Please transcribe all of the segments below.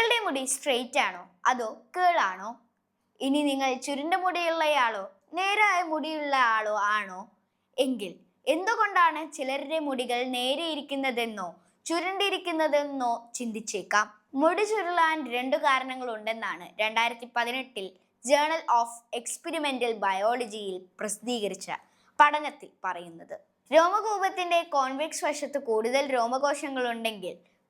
മുടി സ്ട്രെയിറ്റ് ആണോ? അതോ കേൾ ആണോ? ഇനി നിങ്ങൾ ചുരുണ്ട മുടിയുള്ളയാളോ നേരായ മുടിയുള്ള ആളോ ആണോ? എങ്കിൽ എന്തുകൊണ്ടാണ് ചിലരുടെ മുടികൾ നേരെ ഇരിക്കുന്നതെന്നോ ചുരുണ്ടിരിക്കുന്നതെന്നോ ചിന്തിച്ചേക്കാം. മുടി ചുരുളാൻ രണ്ടു കാരണങ്ങളുണ്ടെന്നാണ് രണ്ടായിരത്തി പതിനെട്ടിൽ ജേണൽ ഓഫ് എക്സ്പെരിമെന്റൽ ബയോളജിയിൽ പ്രസിദ്ധീകരിച്ച പഠനത്തിൽ പറയുന്നത്. രോമകൂപത്തിന്റെ കോൺവെക്സ് വശത്ത് കൂടുതൽ രോമകോശങ്ങൾ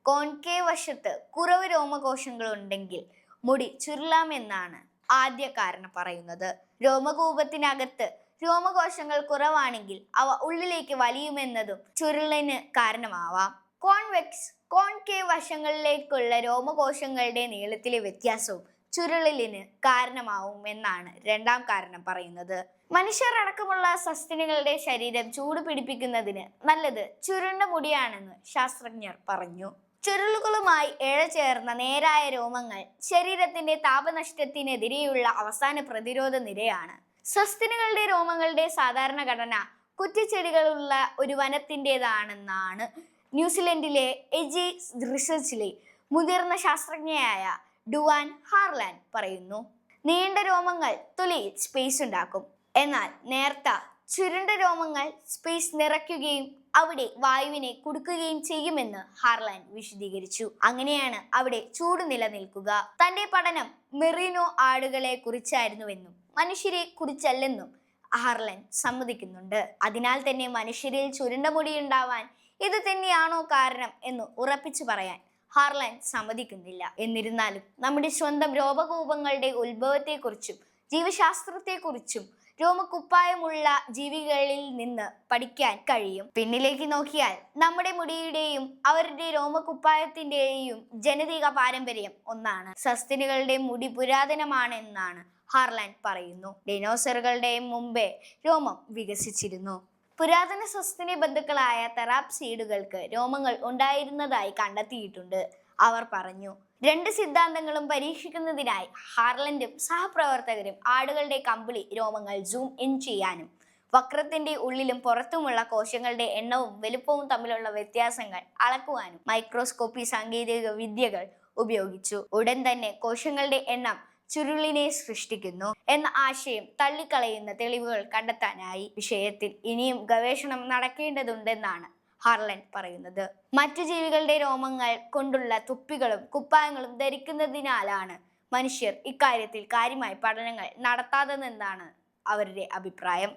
കോൺകേവ് വശത്ത് കുറവ് രോമകോശങ്ങൾ ഉണ്ടെങ്കിൽ മുടി ചുരുളാമെന്നാണ് ആദ്യ കാരണം പറയുന്നത്. രോമകൂപത്തിനകത്ത് രോമകോശങ്ങൾ കുറവാണെങ്കിൽ അവ ഉള്ളിലേക്ക് വലിയുമെന്നതും ചുരുളിന് കാരണമാവാം. കോൺവെക്സ് കോൺകേ വശങ്ങളിലേക്കുള്ള രോമകോശങ്ങളുടെ നീളത്തിലെ വ്യത്യാസവും ചുരുളിലിന് കാരണമാവും എന്നാണ് രണ്ടാം കാരണം പറയുന്നത്. മനുഷ്യർ അടക്കമുള്ള സസ്തിനികളുടെ ശരീരം ചൂട് പിടിപ്പിക്കുന്നതിന് നല്ലത് ചുരുണ്ട മുടിയാണെന്ന് ശാസ്ത്രജ്ഞർ പറഞ്ഞു. ചുരുളുകളുമായി ഇഴചേർന്ന നേരായ രോമങ്ങൾ ശരീരത്തിന്റെ താപനഷ്ടത്തിനെതിരെയുള്ള അവസാന പ്രതിരോധ നിരയാണ്. സസ്തിനുകളുടെ രോമങ്ങളുടെ സാധാരണ ഘടന കുറ്റിച്ചെടികളുള്ള ഒരു വനത്തിന്റെതാണെന്നാണ് ന്യൂസിലൻഡിലെ എജി റിസർച്ചിലെ മുതിർന്ന ശാസ്ത്രജ്ഞയായ ഡുവാൻ ഹാർലാൻഡ് പറയുന്നു. നീണ്ട രോമങ്ങൾ തൊലിയിൽ സ്പേസ് ഉണ്ടാക്കും. എന്നാൽ നേർത്ത ചുരുണ്ട രോമങ്ങൾ സ്പേസ് നിറയ്ക്കുകയും അവിടെ വായുവിനെ കുടുക്കുകയും ചെയ്യുമെന്ന് ഹാർലാൻ വിശദീകരിച്ചു. അങ്ങനെയാണ് അവിടെ ചൂട് നിലനിൽക്കുക. തന്റെ പഠനം മെറീനോ ആടുകളെ കുറിച്ചായിരുന്നുവെന്നും മനുഷ്യരെ കുറിച്ചല്ലെന്നും ഹാർലൻ സമ്മതിക്കുന്നുണ്ട്. അതിനാൽ തന്നെ മനുഷ്യരിൽ ചുരുണ്ട മുടി ഉണ്ടാവാൻ ഇത് തന്നെയാണോ കാരണം എന്ന് ഉറപ്പിച്ചു പറയാൻ ഹാർലൻ സമ്മതിക്കുന്നില്ല. എന്നിരുന്നാലും നമ്മുടെ സ്വന്തം രോമകൂപങ്ങളുടെ ഉത്ഭവത്തെക്കുറിച്ചും ജീവശാസ്ത്രത്തെക്കുറിച്ചും രോമക്കുപ്പായമുള്ള ജീവികളിൽ നിന്ന് പഠിക്കാൻ കഴിയും. പിന്നിലേക്ക് നോക്കിയാൽ നമ്മുടെ മുടിയുടെയും അവരുടെ രോമക്കുപ്പായത്തിന്റെയും ജനതിക പാരമ്പര്യം ഒന്നാണ്. സസ്തിനുകളുടെ മുടി പുരാതനമാണെന്നാണ് ഹാർലാൻഡ് പറയുന്നു. ഡൈനോസറുകളുടെ മുമ്പേ രോമം വികസിച്ചിരുന്നു. പുരാതന സസ്തിനി ബന്ധുക്കളായ തെറാപ്സീഡുകൾക്ക് രോമങ്ങൾ ഉണ്ടായിരുന്നതായി കണ്ടെത്തിയിട്ടുണ്ട്. അവർ പറഞ്ഞു രണ്ട് സിദ്ധാന്തങ്ങളും പരീക്ഷിക്കുന്നതിനായി ഹാർലൻഡും സഹപ്രവർത്തകരും ആടുകളുടെ കമ്പിളി രോമങ്ങൾ സൂം ഇൻ ചെയ്യാനും വക്രത്തിന്റെ ഉള്ളിലും പുറത്തുമുള്ള കോശങ്ങളുടെ എണ്ണവും വലുപ്പവും തമ്മിലുള്ള വ്യത്യാസങ്ങൾ അളക്കുവാനും മൈക്രോസ്കോപ്പി സാങ്കേതിക വിദ്യകൾ ഉപയോഗിച്ചു. ഉടൻ തന്നെ കോശങ്ങളുടെ എണ്ണം ചുരുളിനെ സൃഷ്ടിക്കുന്നു എന്ന ആശയം തള്ളിക്കളയുന്ന തെളിവുകൾ കണ്ടെത്താനായി വിഷയത്തിൽ ഇനിയും ഗവേഷണം നടക്കേണ്ടതുണ്ടെന്നാണ് ഹാർലൻ പറയുന്നത്. മറ്റു ജീവികളുടെ രോമങ്ങൾ കൊണ്ടുള്ള തുപ്പികളും കുപ്പായങ്ങളും ധരിക്കുന്നതിനാലാണ് മനുഷ്യർ ഇക്കാര്യത്തിൽ കാര്യമായി പഠനങ്ങൾ നടത്താതെന്നാണ് അവരുടെ അഭിപ്രായം.